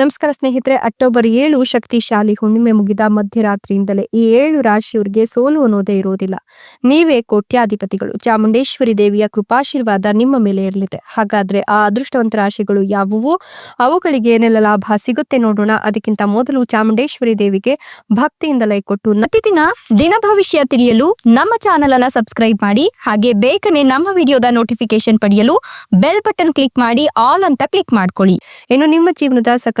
ನಮಸ್ಕಾರ ಸ್ನೇಹಿತರೆ, ಅಕ್ಟೋಬರ್ ಏಳು ಶಕ್ತಿಶಾಲಿ ಹುಣ್ಣಿಮೆ ಮುಗಿದ ಮಧ್ಯರಾತ್ರಿಯಿಂದಲೇ ಈ ಏಳು ರಾಶಿಯವರಿಗೆ ಸೋಲು ಅನ್ನೋದೇ ಇರೋದಿಲ್ಲ. ನೀವೇ ಕೋಟ್ಯಾಧಿಪತಿಗಳು. ಚಾಮುಂಡೇಶ್ವರಿ ದೇವಿಯ ಕೃಪಾಶೀರ್ವಾದ ನಿಮ್ಮ ಮೇಲೆ ಇರಲಿದೆ. ಹಾಗಾದ್ರೆ ಆ ಅದೃಷ್ಟವಂತ ರಾಶಿಗಳು ಯಾವುವು? ಅವುಗಳಿಗೆ ಏನೆಲ್ಲ ಲಾಭ ಸಿಗುತ್ತೆ ನೋಡೋಣ. ಅದಕ್ಕಿಂತ ಮೊದಲು ಚಾಮುಂಡೇಶ್ವರಿ ದೇವಿಗೆ ಭಕ್ತಿಯಿಂದಲೇ ಕೊಟ್ಟು ಪ್ರತಿದಿನ ದಿನ ಭವಿಷ್ಯ ತಿಳಿಯಲು ನಮ್ಮ ಚಾನೆಲ್ ಅನ್ನ ಸಬ್ಸ್ಕ್ರೈಬ್ ಮಾಡಿ, ಹಾಗೆ ಬೇಗನೆ ನಮ್ಮ ವಿಡಿಯೋದ ನೋಟಿಫಿಕೇಶನ್ ಪಡೆಯಲು ಬೆಲ್ ಬಟನ್ ಕ್ಲಿಕ್ ಮಾಡಿ, ಆಲ್ ಅಂತ ಕ್ಲಿಕ್ ಮಾಡ್ಕೊಳ್ಳಿ. ಇನ್ನು ನಿಮ್ಮ ಜೀವನದ ಸಕಲ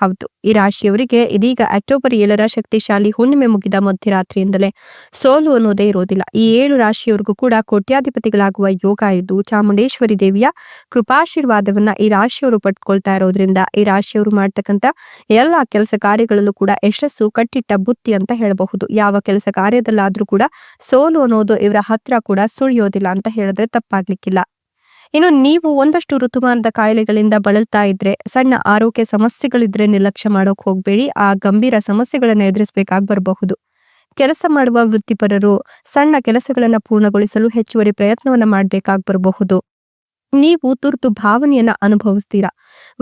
ಹೌದು. ಈ ರಾಶಿಯವರಿಗೆ ಇದೀಗ ಅಕ್ಟೋಬರ್ ಏಳರ ಶಕ್ತಿಶಾಲಿ ಹುಣ್ಣಿಮೆ ಮುಗಿದ ಮಧ್ಯರಾತ್ರಿಯಿಂದಲೇ ಸೋಲು ಅನ್ನೋದೇ ಇರೋದಿಲ್ಲ. ಈ ಏಳು ರಾಶಿಯವರಿಗೂ ಕೂಡ ಕೋಟ್ಯಾಧಿಪತಿಗಳಾಗುವ ಯೋಗ ಇದ್ದು ಚಾಮುಂಡೇಶ್ವರಿ ದೇವಿಯ ಕೃಪಾಶೀರ್ವಾದವನ್ನ ಈ ರಾಶಿಯವರು ಪಡ್ಕೊಳ್ತಾ ಇರೋದ್ರಿಂದ ಈ ರಾಶಿಯವರು ಮಾಡ್ತಕ್ಕಂಥ ಎಲ್ಲಾ ಕೆಲಸ ಕಾರ್ಯಗಳಲ್ಲೂ ಕೂಡ ಯಶಸ್ಸು, ಕಟ್ಟಿಟ್ಟ ಬುತ್ತಿ ಅಂತ ಹೇಳಬಹುದು. ಯಾವ ಕೆಲಸ ಕಾರ್ಯದಲ್ಲಾದ್ರೂ ಕೂಡ ಸೋಲು ಅನ್ನೋದು ಇವರ ಹತ್ರ ಕೂಡ ಸುಳಿಯೋದಿಲ್ಲ ಅಂತ ಹೇಳಿದ್ರೆ ತಪ್ಪಾಗ್ಲಿಕ್ಕಿಲ್ಲ. ಇನ್ನು ನೀವು ಒಂದಷ್ಟು ಋತುಮಾನದ ಕಾಯಿಲೆಗಳಿಂದ ಬಳಲ್ತಾ ಇದ್ರೆ, ಸಣ್ಣ ಆರೋಗ್ಯ ಸಮಸ್ಯೆಗಳಿದ್ರೆ ನಿರ್ಲಕ್ಷ್ಯ ಮಾಡೋಕೆ ಹೋಗ್ಬೇಡಿ. ಆ ಗಂಭೀರ ಸಮಸ್ಯೆಗಳನ್ನು ಎದುರಿಸಬೇಕಾಗಿ ಬರಬಹುದು. ಕೆಲಸ ಮಾಡುವ ವೃತ್ತಿಪರರು ಸಣ್ಣ ಕೆಲಸಗಳನ್ನು ಪೂರ್ಣಗೊಳಿಸಲು ಹೆಚ್ಚುವರಿ ಪ್ರಯತ್ನವನ್ನ ಮಾಡಬೇಕಾಗಿ ಬರಬಹುದು. ನೀವು ತುರ್ತು ಭಾವನೆಯನ್ನ ಅನುಭವಿಸ್ತೀರಾ?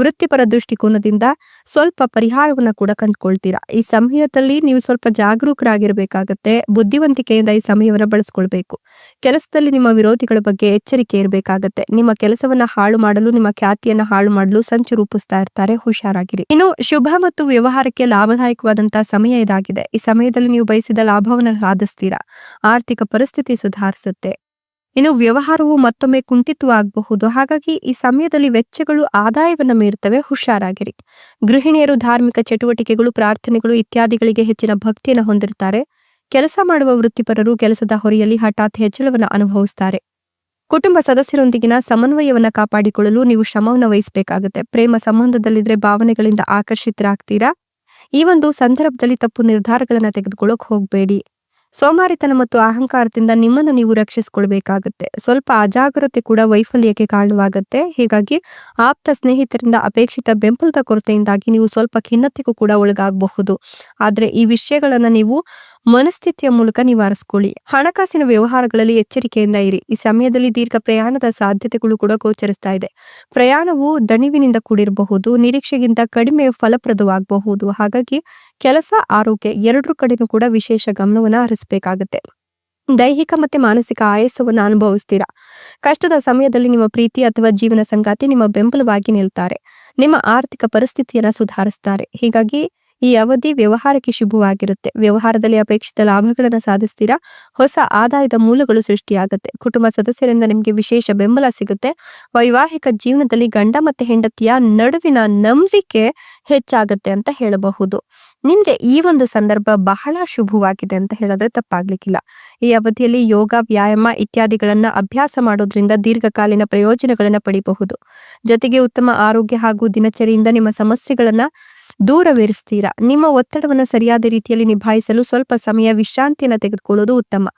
ವೃತ್ತಿಪರ ದೃಷ್ಟಿಕೋನದಿಂದ ಸ್ವಲ್ಪ ಪರಿಹಾರವನ್ನ ಕೂಡ ಕಂಡುಕೊಳ್ತೀರಾ? ಈ ಸಮಯದಲ್ಲಿ ನೀವು ಸ್ವಲ್ಪ ಜಾಗರೂಕರಾಗಿರ್ಬೇಕಾಗತ್ತೆ, ಬುದ್ಧಿವಂತಿಕೆಯಿಂದ ಈ ಸಮಯವನ್ನ ಬಳಸ್ಕೊಳ್ಬೇಕು. ಕೆಲಸದಲ್ಲಿ ನಿಮ್ಮ ವಿರೋಧಿಗಳ ಬಗ್ಗೆ ಎಚ್ಚರಿಕೆ ಇರಬೇಕಾಗತ್ತೆ. ನಿಮ್ಮ ಕೆಲಸವನ್ನ ಹಾಳು ಮಾಡಲು, ನಿಮ್ಮ ಖ್ಯಾತಿಯನ್ನ ಹಾಳು ಮಾಡಲು ಸಂಚು ರೂಪಿಸ್ತಾ ಇರ್ತಾರೆ, ಹುಷಾರಾಗಿರಿ. ಇನ್ನು ಶುಭ ಮತ್ತು ವ್ಯವಹಾರಕ್ಕೆ ಲಾಭದಾಯಕವಾದಂತಹ ಸಮಯ ಇದಾಗಿದೆ. ಈ ಸಮಯದಲ್ಲಿ ನೀವು ಬಯಸಿದ ಲಾಭವನ್ನ ಸಾಧಿಸ್ತೀರಾ? ಆರ್ಥಿಕ ಪರಿಸ್ಥಿತಿ ಸುಧಾರಿಸುತ್ತೆ. ಇನ್ನು ವ್ಯವಹಾರವು ಮತ್ತೊಮ್ಮೆ ಕುಂಠಿತವಾಗಬಹುದು. ಹಾಗಾಗಿ ಈ ಸಮಯದಲ್ಲಿ ವೆಚ್ಚಗಳು ಆದಾಯವನ್ನು ಮೀರುತ್ತವೆ ಹುಷಾರಾಗಿರಿ. ಗೃಹಿಣಿಯರು ಧಾರ್ಮಿಕ ಚಟುವಟಿಕೆಗಳು, ಪ್ರಾರ್ಥನೆಗಳು ಇತ್ಯಾದಿಗಳಿಗೆ ಹೆಚ್ಚಿನ ಭಕ್ತಿಯನ್ನು ಹೊಂದಿರುತ್ತಾರೆ. ಕೆಲಸ ಮಾಡುವ ವೃತ್ತಿಪರರು ಕೆಲಸದ ಹೊರೆಯಲ್ಲಿ ಹಠಾತ್ ಹೆಚ್ಚಳವನ್ನು ಅನುಭವಿಸುತ್ತಾರೆ. ಕುಟುಂಬ ಸದಸ್ಯರೊಂದಿಗಿನ ಸಮನ್ವಯವನ್ನ ಕಾಪಾಡಿಕೊಳ್ಳಲು ನೀವು ಶ್ರಮವನ್ನು ವಹಿಸಬೇಕಾಗುತ್ತೆ. ಪ್ರೇಮ ಸಂಬಂಧದಲ್ಲಿದ್ರೆ ಭಾವನೆಗಳಿಂದ ಆಕರ್ಷಿತರಾಗ್ತೀರಾ? ಈ ಒಂದು ಸಂದರ್ಭದಲ್ಲಿ ತಪ್ಪು ನಿರ್ಧಾರಗಳನ್ನ ತೆಗೆದುಕೊಳ್ಳೋಕೆ ಹೋಗ್ಬೇಡಿ. ಸೋಮಾರಿತನ ಮತ್ತು ಅಹಂಕಾರದಿಂದ ನಿಮ್ಮನ್ನು ನೀವು ರಕ್ಷಿಸಿಕೊಳ್ಬೇಕಾಗತ್ತೆ. ಸ್ವಲ್ಪ ಅಜಾಗ್ರತೆ ಕೂಡ ವೈಫಲ್ಯಕ್ಕೆ ಕಾರಣವಾಗುತ್ತೆ. ಹೀಗಾಗಿ ಆಪ್ತ ಸ್ನೇಹಿತರಿಂದ ಅಪೇಕ್ಷಿತ ಬೆಂಬಲದ ಕೊರತೆಯಿಂದಾಗಿ ನೀವು ಸ್ವಲ್ಪ ಖಿನ್ನತೆಗೂ ಕೂಡ ಒಳಗಾಗಬಹುದು. ಆದ್ರೆ ಈ ವಿಷಯಗಳನ್ನ ನೀವು ಮನಸ್ಥಿತಿಯ ಮೂಲಕ ನಿವಾರಿಸ್ಕೊಳ್ಳಿ. ಹಣಕಾಸಿನ ವ್ಯವಹಾರಗಳಲ್ಲಿ ಎಚ್ಚರಿಕೆಯಿಂದ ಇರಿ. ಈ ಸಮಯದಲ್ಲಿ ದೀರ್ಘ ಪ್ರಯಾಣದ ಸಾಧ್ಯತೆಗಳು ಕೂಡ ಗೋಚರಿಸ್ತಾ ಇದೆ. ಪ್ರಯಾಣವು ದಣಿವಿನಿಂದ ಕೂಡಿರಬಹುದು, ನಿರೀಕ್ಷೆಗಿಂತ ಕಡಿಮೆ ಫಲಪ್ರದವಾಗಬಹುದು. ಹಾಗಾಗಿ ಕೆಲಸ, ಆರೋಗ್ಯ ಎರಡರ ಕಡೆನೂ ಕೂಡ ವಿಶೇಷ ಗಮನವನ್ನು ಹರಿಸಬೇಕಾಗುತ್ತೆ. ದೈಹಿಕ ಮತ್ತೆ ಮಾನಸಿಕ ಆಯಾಸವನ್ನು ಅನುಭವಿಸ್ತೀರಾ? ಕಷ್ಟದ ಸಮಯದಲ್ಲಿ ನಿಮ್ಮ ಪ್ರೀತಿ ಅಥವಾ ಜೀವನ ಸಂಗಾತಿ ನಿಮ್ಮ ಬೆಂಬಲವಾಗಿ ನಿಲ್ತಾರೆ. ನಿಮ್ಮ ಆರ್ಥಿಕ ಪರಿಸ್ಥಿತಿಯನ್ನ ಸುಧಾರಿಸ್ತಾರೆ. ಹೀಗಾಗಿ ಈ ಅವಧಿ ವ್ಯವಹಾರಕ್ಕೆ ಶುಭವಾಗಿರುತ್ತೆ. ವ್ಯವಹಾರದಲ್ಲಿ ಅಪೇಕ್ಷಿತ ಲಾಭಗಳನ್ನು ಸಾಧಿಸ್ತೀರಾ? ಹೊಸ ಆದಾಯದ ಮೂಲಗಳು ಸೃಷ್ಟಿಯಾಗುತ್ತೆ. ಕುಟುಂಬ ಸದಸ್ಯರಿಂದ ನಿಮಗೆ ವಿಶೇಷ ಬೆಂಬಲ ಸಿಗುತ್ತೆ. ವೈವಾಹಿಕ ಜೀವನದಲ್ಲಿ ಗಂಡ ಮತ್ತೆ ಹೆಂಡತಿಯ ನಡುವಿನ ನಂಬಿಕೆ ಹೆಚ್ಚಾಗುತ್ತೆ ಅಂತ ಹೇಳಬಹುದು. ನಿಮ್ಗೆ ಈ ಒಂದು ಸಂದರ್ಭ ಬಹಳ ಶುಭವಾಗಿದೆ ಅಂತ ಹೇಳಿದ್ರೆ ತಪ್ಪಾಗ್ಲಿಕ್ಕಿಲ್ಲ. ಈ ಅವಧಿಯಲ್ಲಿ ಯೋಗ, ವ್ಯಾಯಾಮ ಇತ್ಯಾದಿಗಳನ್ನ ಅಭ್ಯಾಸ ಮಾಡೋದ್ರಿಂದ ದೀರ್ಘಕಾಲೀನ ಪ್ರಯೋಜನಗಳನ್ನ ಪಡಿಬಹುದು. ಜೊತೆಗೆ ಉತ್ತಮ ಆರೋಗ್ಯ ಹಾಗೂ ದಿನಚರಿಯಿಂದ ನಿಮ್ಮ ಸಮಸ್ಯೆಗಳನ್ನ ದೂರವಿರಿಸ್ತೀರಾ? ನಿಮ್ಮ ಒತ್ತಡವನ್ನು ಸರಿಯಾದ ರೀತಿಯಲ್ಲಿ ನಿಭಾಯಿಸಲು ಸ್ವಲ್ಪ ಸಮಯ, ವಿಶ್ರಾಂತಿಯನ್ನು ತೆಗೆದುಕೊಳ್ಳೋದು ಉತ್ತಮ.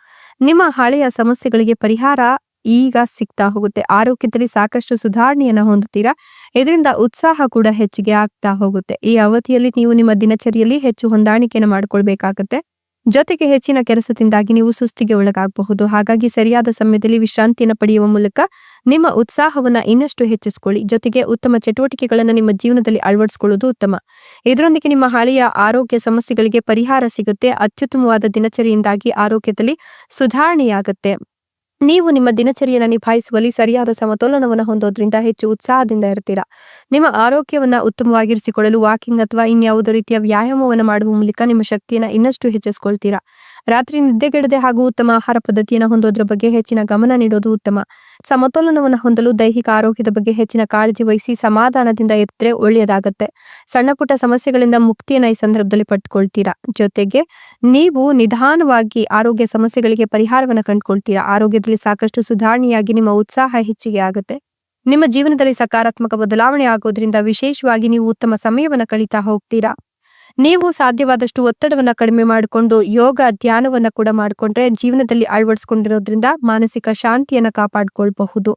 ನಿಮ್ಮ ಹಳೆಯ ಸಮಸ್ಯೆಗಳಿಗೆ ಪರಿಹಾರ ಈಗ ಸಿಗ್ತಾ ಹೋಗುತ್ತೆ. ಆರೋಗ್ಯದಲ್ಲಿ ಸಾಕಷ್ಟು ಸುಧಾರಣೆಯನ್ನ ಹೊಂದುತ್ತೀರಾ? ಇದರಿಂದ ಉತ್ಸಾಹ ಕೂಡ ಹೆಚ್ಚಿಗೆ ಆಗ್ತಾ ಹೋಗುತ್ತೆ. ಈ ಅವಧಿಯಲ್ಲಿ ನೀವು ನಿಮ್ಮ ದಿನಚರಿಯಲ್ಲಿ ಹೆಚ್ಚು ಹೊಂದಾಣಿಕೆಯನ್ನು ಮಾಡ್ಕೊಳ್ಬೇಕಾಗತ್ತೆ. ಜೊತೆಗೆ ಹೆಚ್ಚಿನ ಕೆಲಸದಿಂದಾಗಿ ನೀವು ಸುಸ್ತಿಗೆ ಒಳಗಾಗಬಹುದು. ಹಾಗಾಗಿ ಸರಿಯಾದ ಸಮಯದಲ್ಲಿ ವಿಶ್ರಾಂತಿಯನ್ನು ಪಡೆಯುವ ಮೂಲಕ ನಿಮ್ಮ ಉತ್ಸಾಹವನ್ನ ಇನ್ನಷ್ಟು ಹೆಚ್ಚಿಸಿಕೊಳ್ಳಿ. ಜೊತೆಗೆ ಉತ್ತಮ ಚಟುವಟಿಕೆಗಳನ್ನು ನಿಮ್ಮ ಜೀವನದಲ್ಲಿ ಅಳವಡಿಸಿಕೊಳ್ಳುವುದು ಉತ್ತಮ. ಇದರೊಂದಿಗೆ ನಿಮ್ಮ ಹಳೆಯ ಆರೋಗ್ಯ ಸಮಸ್ಯೆಗಳಿಗೆ ಪರಿಹಾರ ಸಿಗುತ್ತೆ. ಅತ್ಯುತ್ತಮವಾದ ದಿನಚರಿಯಿಂದಾಗಿ ಆರೋಗ್ಯದಲ್ಲಿ ಸುಧಾರಣೆಯಾಗುತ್ತೆ. ನೀವು ನಿಮ್ಮ ದಿನಚರಿಯನ್ನು ನಿಭಾಯಿಸುವಲ್ಲಿ ಸರಿಯಾದ ಸಮತೋಲನವನ್ನು ಹೊಂದೋದ್ರಿಂದ ಹೆಚ್ಚು ಉತ್ಸಾಹದಿಂದ ಇರ್ತೀರಾ ನಿಮ್ಮ ಆರೋಗ್ಯವನ್ನ ಉತ್ತಮವಾಗಿರಿಸಿಕೊಳ್ಳಲು ವಾಕಿಂಗ್ ಅಥವಾ ಇನ್ಯಾವುದೋ ರೀತಿಯ ವ್ಯಾಯಾಮವನ್ನು ಮಾಡುವ ಮೂಲಕ ನಿಮ್ಮ ಶಕ್ತಿಯನ್ನು ಇನ್ನಷ್ಟು ಹೆಚ್ಚಿಸ್ಕೊಳ್ತೀರಾ? ರಾತ್ರಿ ನಿದ್ದೆಗೆಡದೆ ಹಾಗೂ ಉತ್ತಮ ಆಹಾರ ಪದ್ಧತಿಯನ್ನು ಹೊಂದೋದ್ರ ಬಗ್ಗೆ ಹೆಚ್ಚಿನ ಗಮನ ನೀಡೋದು ಉತ್ತಮ. ಸಮತೋಲನವನ್ನು ಹೊಂದಲು ದೈಹಿಕ ಆರೋಗ್ಯದ ಬಗ್ಗೆ ಹೆಚ್ಚಿನ ಕಾಳಜಿ ವಹಿಸಿ ಸಮಾಧಾನದಿಂದ ಎದ್ರೆ ಒಳ್ಳೆಯದಾಗತ್ತೆ. ಸಣ್ಣ ಪುಟ್ಟ ಸಮಸ್ಯೆಗಳಿಂದ ಮುಕ್ತಿಯನ್ನ ಈ ಸಂದರ್ಭದಲ್ಲಿ ಪಡ್ಕೊಳ್ತೀರಾ? ಜೊತೆಗೆ ನೀವು ನಿಧಾನವಾಗಿ ಆರೋಗ್ಯ ಸಮಸ್ಯೆಗಳಿಗೆ ಪರಿಹಾರವನ್ನ ಕಂಡುಕೊಳ್ತೀರಾ? ಆರೋಗ್ಯದಲ್ಲಿ ಸಾಕಷ್ಟು ಸುಧಾರಣೆಯಾಗಿ ನಿಮ್ಮ ಉತ್ಸಾಹ ಹೆಚ್ಚಿಗೆ ಆಗುತ್ತೆ. ನಿಮ್ಮ ಜೀವನದಲ್ಲಿ ಸಕಾರಾತ್ಮಕ ಬದಲಾವಣೆ ಆಗೋದ್ರಿಂದ ವಿಶೇಷವಾಗಿ ನೀವು ಉತ್ತಮ ಸಮಯವನ್ನ ಕಳೀತಾ ಹೋಗ್ತೀರಾ? ನೀವು ಸಾಧ್ಯವಾದಷ್ಟು ಒತ್ತಡವನ್ನ ಕಡಿಮೆ ಮಾಡಿಕೊಂಡು ಯೋಗ ಧ್ಯಾನವನ್ನ ಕೂಡ ಮಾಡಿಕೊಂಡ್ರೆ ಜೀವನದಲ್ಲಿ ಅಳವಡಿಸ್ಕೊಂಡಿರೋದ್ರಿಂದ ಮಾನಸಿಕ ಶಾಂತಿಯನ್ನ ಕಾಪಾಡಿಕೊಳ್ಬಹುದು.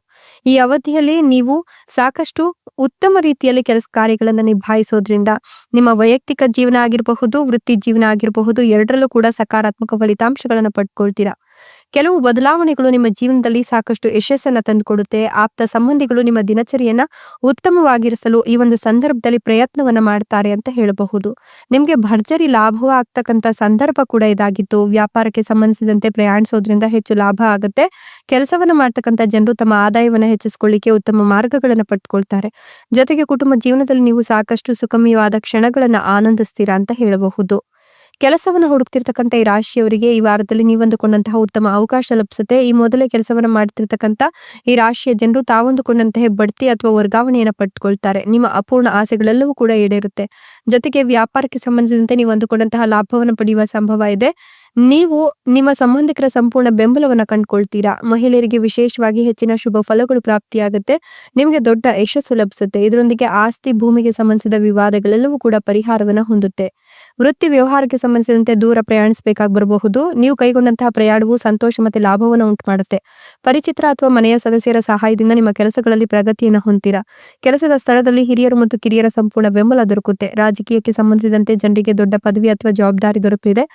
ಈ ಅವಧಿಯಲ್ಲಿ ನೀವು ಸಾಕಷ್ಟು ಉತ್ತಮ ರೀತಿಯಲ್ಲಿ ಕೆಲಸ ಕಾರ್ಯಗಳನ್ನು ನಿಭಾಯಿಸೋದ್ರಿಂದ ನಿಮ್ಮ ವೈಯಕ್ತಿಕ ಜೀವನ ಆಗಿರಬಹುದು, ವೃತ್ತಿ ಜೀವನ ಆಗಿರಬಹುದು, ಎರಡರಲ್ಲೂ ಕೂಡ ಸಕಾರಾತ್ಮಕ ಫಲಿತಾಂಶಗಳನ್ನು ಪಡ್ಕೊಳ್ತೀರಾ. ಕೆಲವು ಬದಲಾವಣೆಗಳು ನಿಮ್ಮ ಜೀವನದಲ್ಲಿ ಸಾಕಷ್ಟು ಯಶಸ್ಸನ್ನ ತಂದುಕೊಡುತ್ತೆ. ಆಪ್ತ ಸಂಬಂಧಿಗಳು ನಿಮ್ಮ ದಿನಚರಿಯನ್ನ ಉತ್ತಮವಾಗಿರಿಸಲು ಈ ಒಂದು ಸಂದರ್ಭದಲ್ಲಿ ಪ್ರಯತ್ನವನ್ನ ಮಾಡ್ತಾರೆ ಅಂತ ಹೇಳಬಹುದು. ನಿಮ್ಗೆ ಭರ್ಜರಿ ಲಾಭವಾಗ್ತಕ್ಕಂಥ ಸಂದರ್ಭ ಕೂಡ ಇದಾಗಿತ್ತು. ವ್ಯಾಪಾರಕ್ಕೆ ಸಂಬಂಧಿಸಿದಂತೆ ಪ್ರಯಾಣಿಸೋದ್ರಿಂದ ಹೆಚ್ಚು ಲಾಭ ಆಗುತ್ತೆ. ಕೆಲಸವನ್ನ ಮಾಡ್ತಕ್ಕಂಥ ಜನರು ತಮ್ಮ ಆದಾಯವನ್ನ ಹೆಚ್ಚಿಸಿಕೊಳ್ಳಿಕ್ಕೆ ಉತ್ತಮ ಮಾರ್ಗಗಳನ್ನ ಪಟ್ಟುಕೊಳ್ತಾರೆ ಜೊತೆಗೆ ಕುಟುಂಬ ಜೀವನದಲ್ಲಿ ನೀವು ಸಾಕಷ್ಟು ಸುಖಮಯವಾದ ಕ್ಷಣಗಳನ್ನ ಆನಂದಿಸ್ತೀರಾ ಅಂತ ಹೇಳಬಹುದು. ಕೆಲಸವನ್ನು ಹುಡುಕ್ತಿರ್ತಕ್ಕಂಥ ಈ ರಾಶಿಯವರಿಗೆ ಈ ವಾರದಲ್ಲಿ ನೀವಂದುಕೊಂಡಂತಹ ಉತ್ತಮ ಅವಕಾಶ ಲಭಿಸುತ್ತೆ. ಈ ಮೊದಲೇ ಕೆಲಸವನ್ನ ಮಾಡ್ತಿರ್ತಕ್ಕಂಥ ಈ ರಾಶಿಯ ಜನರು ತಾವಂದುಕೊಂಡಂತಹ ಬಡ್ತಿ ಅಥವಾ ವರ್ಗಾವಣೆಯನ್ನ ಪಟ್ಕೊಳ್ತಾರೆ ನಿಮ್ಮ ಅಪೂರ್ಣ ಆಸೆಗಳೆಲ್ಲವೂ ಕೂಡ ಈಡೇರುತ್ತೆ. ಜೊತೆಗೆ ವ್ಯಾಪಾರಕ್ಕೆ ಸಂಬಂಧಿಸಿದಂತೆ ನೀವು ಅಂದುಕೊಂಡಂತಹ ಲಾಭವನ್ನು ಪಡೆಯುವ ಸಂಭವ ಇದೆ. ನೀವು ನಿಮ್ಮ ಸಂಬಂಧಿಕರ ಸಂಪೂರ್ಣ ಬೆಂಬಲವನ್ನು ಕಂಡುಕೊಳ್ತೀರಾ? ಮಹಿಳೆಯರಿಗೆ ವಿಶೇಷವಾಗಿ ಹೆಚ್ಚಿನ ಶುಭ ಫಲಗಳು ಪ್ರಾಪ್ತಿಯಾಗುತ್ತೆ. ನಿಮಗೆ ದೊಡ್ಡ ಯಶಸ್ಸು ಲಭಿಸುತ್ತೆ. ಇದರೊಂದಿಗೆ ಆಸ್ತಿ, ಭೂಮಿಗೆ ಸಂಬಂಧಿಸಿದ ವಿವಾದಗಳೆಲ್ಲವೂ ಕೂಡ ಪರಿಹಾರವನ್ನು ಹೊಂದುತ್ತೆ. ವೃತ್ತಿ ವ್ಯವಹಾರಕ್ಕೆ ಸಂಬಂಧಿಸಿದಂತೆ ದೂರ ಪ್ರಯಾಣಿಸಬೇಕಾಗಿ ಬರಬಹುದು. ನೀವು ಕೈಗೊಂಡಂತಹ ಪ್ರಯಾಣವು ಸಂತೋಷ ಮತ್ತೆ ಲಾಭವನ್ನು ಉಂಟು ಮಾಡುತ್ತೆ ಪರಿಚಿತ್ರ ಅಥವಾ ಮನೆಯ ಸದಸ್ಯರ ಸಹಾಯದಿಂದ ನಿಮ್ಮ ಕೆಲಸಗಳಲ್ಲಿ ಪ್ರಗತಿಯನ್ನು ಹೊಂದಿರಾ? ಕೆಲಸದ ಸ್ಥಳದಲ್ಲಿ ಹಿರಿಯರು ಮತ್ತು ಕಿರಿಯರ ಸಂಪೂರ್ಣ ಬೆಂಬಲ ದೊರಕುತ್ತೆ. ರಾಜಕೀಯಕ್ಕೆ ಸಂಬಂಧಿಸಿದಂತೆ ಜನರಿಗೆ ದೊಡ್ಡ ಪದವಿ ಅಥವಾ ಜವಾಬ್ದಾರಿ ದೊರಕಲಿದೆ.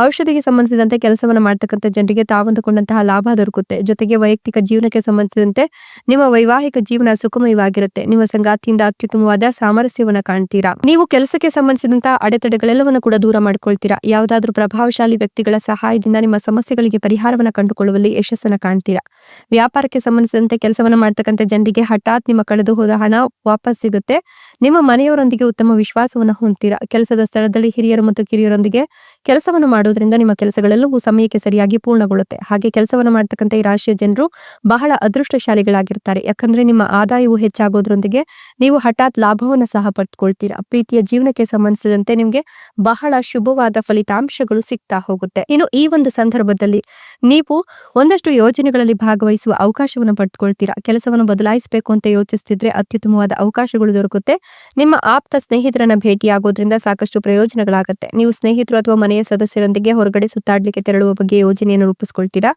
ಔಷಧಿಗೆ ಸಂಬಂಧಿಸಿದಂತೆ ಕೆಲಸವನ್ನು ಮಾಡ್ತಕ್ಕಂಥ ಜನರಿಗೆ ತಾವಂದುಕೊಂಡಂತಹ ಲಾಭ ದೊರಕುತ್ತೆ. ಜೊತೆಗೆ ವೈಯಕ್ತಿಕ ಜೀವನಕ್ಕೆ ಸಂಬಂಧಿಸಿದಂತೆ ನಿಮ್ಮ ವೈವಾಹಿಕ ಜೀವನ ಸುಖಮಯವಾಗಿರುತ್ತೆ ನಿಮ್ಮ ಸಂಗಾತಿಯಿಂದ ಅತ್ಯುತ್ತಮವಾದ ಸಾಮರಸ್ಯವನ್ನ ಕಾಣ್ತೀರಾ? ನೀವು ಕೆಲಸಕ್ಕೆ ಸಂಬಂಧಿಸಿದಂತಹ ಅಡೆತಡೆಗಳೆಲ್ಲವನ್ನು ಕೂಡ ದೂರ ಮಾಡ್ಕೊಳ್ತೀರಾ? ಯಾವುದಾದ್ರೂ ಪ್ರಭಾವಶಾಲಿ ವ್ಯಕ್ತಿಗಳ ಸಹಾಯದಿಂದ ನಿಮ್ಮ ಸಮಸ್ಯೆಗಳಿಗೆ ಪರಿಹಾರವನ್ನು ಕಂಡುಕೊಳ್ಳುವಲ್ಲಿ ಯಶಸ್ಸನ್ನು ಕಾಣ್ತೀರಾ? ವ್ಯಾಪಾರಕ್ಕೆ ಸಂಬಂಧಿಸಿದಂತೆ ಕೆಲಸವನ್ನು ಮಾಡ್ತಕ್ಕಂಥ ಜನರಿಗೆ ಹಠಾತ್ ನಿಮ್ಮ ಕಳೆದು ಹೋದ ಹಣ ವಾಪಸ್ ಸಿಗುತ್ತೆ. ನಿಮ್ಮ ಮನೆಯವರೊಂದಿಗೆ ಉತ್ತಮ ವಿಶ್ವಾಸವನ್ನ ಹೊಂದ್ತೀರಾ? ಕೆಲಸದ ಸ್ಥಳದಲ್ಲಿ ಹಿರಿಯರು ಮತ್ತು ಕಿರಿಯರೊಂದಿಗೆ ಕೆಲಸವನ್ನು ಮಾಡುವುದರಿಂದ ನಿಮ್ಮ ಕೆಲಸಗಳೆಲ್ಲವೂ ಸಮಯಕ್ಕೆ ಸರಿಯಾಗಿ ಪೂರ್ಣಗೊಳ್ಳುತ್ತೆ. ಹಾಗೆ ಕೆಲಸವನ್ನು ಮಾಡ್ತಕ್ಕಂಥ ಈ ರಾಶಿಯ ಜನರು ಬಹಳ ಅದೃಷ್ಟಶಾಲಿಗಳಾಗಿರ್ತಾರೆ. ಯಾಕಂದ್ರೆ ನಿಮ್ಮ ಆದಾಯವು ಹೆಚ್ಚಾಗೋದ್ರೊಂದಿಗೆ ನೀವು ಹಠಾತ್ ಲಾಭವನ್ನು ಸಹ ಪಡ್ಕೊಳ್ತೀರಾ. ಪ್ರೀತಿಯ ಜೀವನಕ್ಕೆ ಸಂಬಂಧಿಸಿದಂತೆ ನಿಮ್ಗೆ ಬಹಳ ಶುಭವಾದ ಫಲಿತಾಂಶಗಳು ಸಿಗ್ತಾ ಹೋಗುತ್ತೆ. ಇನ್ನು ಈ ಒಂದು ಸಂದರ್ಭದಲ್ಲಿ ನೀವು ಒಂದಷ್ಟು ಯೋಜನೆಗಳಲ್ಲಿ ಭಾಗವಹಿಸುವ ಅವಕಾಶವನ್ನು ಪಡ್ಕೊಳ್ತೀರಾ. ಕೆಲಸವನ್ನು ಬದಲಾಯಿಸಬೇಕು ಅಂತ ಯೋಚಿಸ್ತಿದ್ರೆ ಅತ್ಯುತ್ತಮವಾದ ಅವಕಾಶಗಳು ದೊರಕುತ್ತೆ. ನಿಮ್ಮ ಆಪ್ತ ಸ್ನೇಹಿತರನ್ನ ಭೇಟಿಯಾಗೋದ್ರಿಂದ ಸಾಕಷ್ಟು ಪ್ರಯೋಜನಗಳಾಗುತ್ತೆ. ನೀವು ಸ್ನೇಹಿತರು ಅಥವಾ ಮನೆಯ ಸದಸ್ಯರೊಂದಿಗೆ ಹೊರಗಡೆ ಸುತ್ತಾಡ್ಲಿಕ್ಕೆ ತೆರಳುವ ಬಗ್ಗೆ ಯೋಜನೆಯನ್ನು ರೂಪಿಸಿಕೊಳ್ತೀರಾ?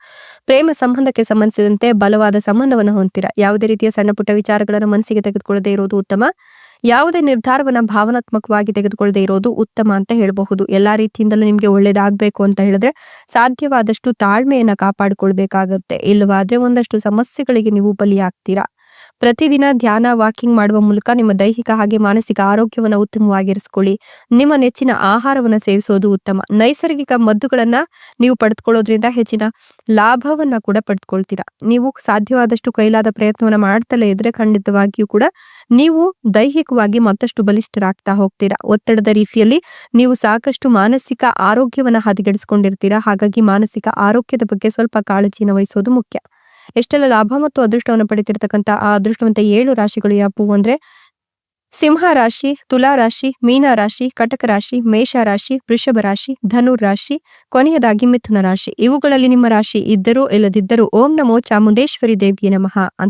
ಪ್ರೇಮ ಸಂಬಂಧಕ್ಕೆ ಸಂಬಂಧಿಸಿದಂತೆ ಬಲವಾದ ಸಂಬಂಧವನ್ನು ಹೊಂದಿರಾ ಯಾವುದೇ ರೀತಿಯ ಸಣ್ಣ ಪುಟ್ಟ ವಿಚಾರಗಳನ್ನು ಮನಸ್ಸಿಗೆ ತೆಗೆದುಕೊಳ್ಳದೆ ಇರೋದು ಉತ್ತಮ? ಯಾವುದೇ ನಿರ್ಧಾರವನ್ನ ಭಾವನಾತ್ಮಕವಾಗಿ ತೆಗೆದುಕೊಳ್ಳದೆ ಇರೋದು ಉತ್ತಮ ಅಂತ ಹೇಳಬಹುದು. ಎಲ್ಲಾ ರೀತಿಯಿಂದಲೂ ನಿಮ್ಗೆ ಒಳ್ಳೇದಾಗಬೇಕು ಅಂತ ಹೇಳಿದ್ರೆ ಸಾಧ್ಯವಾದಷ್ಟು ತಾಳ್ಮೆಯನ್ನ ಕಾಪಾಡಿಕೊಳ್ಬೇಕಾಗತ್ತೆ. ಇಲ್ಲವಾದ್ರೆ ಒಂದಷ್ಟು ಸಮಸ್ಯೆಗಳಿಗೆ ನೀವು ಬಲಿಯಾಗ್ತೀರಾ? ಪ್ರತಿದಿನ ಧ್ಯಾನ, ವಾಕಿಂಗ್ ಮಾಡುವ ಮೂಲಕ ನಿಮ್ಮ ದೈಹಿಕ ಹಾಗೆ ಮಾನಸಿಕ ಆರೋಗ್ಯವನ್ನು ಉತ್ತಮವಾಗಿರಿಸಿಕೊಳ್ಳಿ. ನಿಮ್ಮ ನೆಚ್ಚಿನ ಆಹಾರವನ್ನು ಸೇವಿಸೋದು ಉತ್ತಮ. ನೈಸರ್ಗಿಕ ಮದ್ದುಗಳನ್ನ ನೀವು ಪಡೆದುಕೊಳ್ಳೋದ್ರಿಂದ ಹೆಚ್ಚಿನ ಲಾಭವನ್ನ ಕೂಡ ಪಡೆದುಕೊಳ್ತೀರಾ. ನೀವು ಸಾಧ್ಯವಾದಷ್ಟು ಕೈಲಾದ ಪ್ರಯತ್ನವನ್ನ ಮಾಡ್ತಲೇ ಇದ್ರೆ ಖಂಡಿತವಾಗಿಯೂ ಕೂಡ ನೀವು ದೈಹಿಕವಾಗಿ ಮತ್ತಷ್ಟು ಬಲಿಷ್ಠರಾಗ್ತಾ ಹೋಗ್ತೀರಾ. ಒತ್ತಡದ ರೀತಿಯಲ್ಲಿ ನೀವು ಸಾಕಷ್ಟು ಮಾನಸಿಕ ಆರೋಗ್ಯವನ್ನ ಹದಗೆಡಿಸ್ಕೊಂಡಿರ್ತೀರಾ. ಹಾಗಾಗಿ ಮಾನಸಿಕ ಆರೋಗ್ಯದ ಬಗ್ಗೆ ಸ್ವಲ್ಪ ಕಾಳಜಿನ ವಹಿಸೋದು ಮುಖ್ಯ. ಎಷ್ಟೆಲ್ಲ ಲಾಭ ಮತ್ತು ಅದೃಷ್ಟವನ್ನು ಪಡೆತಿರ್ತಕ್ಕಂಥ ಆ ಅದೃಷ್ಟವಂತ ಏಳು ರಾಶಿಗಳು ಯಾವುವು ಅಂದ್ರೆ ಸಿಂಹ ರಾಶಿ, ತುಲಾ ರಾಶಿ, ಮೀನ ರಾಶಿ, ಕಟಕ ರಾಶಿ, ಮೇಷ ರಾಶಿ, ವೃಷಭ ರಾಶಿ ಧನುರ್ ರಾಶಿ, ಕೊನೆಯದಾಗಿ ಮಿಥುನ ರಾಶಿ. ಇವುಗಳಲ್ಲಿ ನಿಮ್ಮ ರಾಶಿ ಇದ್ದರೂ ಇಲ್ಲದಿದ್ದರೂ ಓಂ ನಮೋ ಚಾಮುಂಡೇಶ್ವರಿ ದೇವಿಯ ನಮಃ ಅಂತ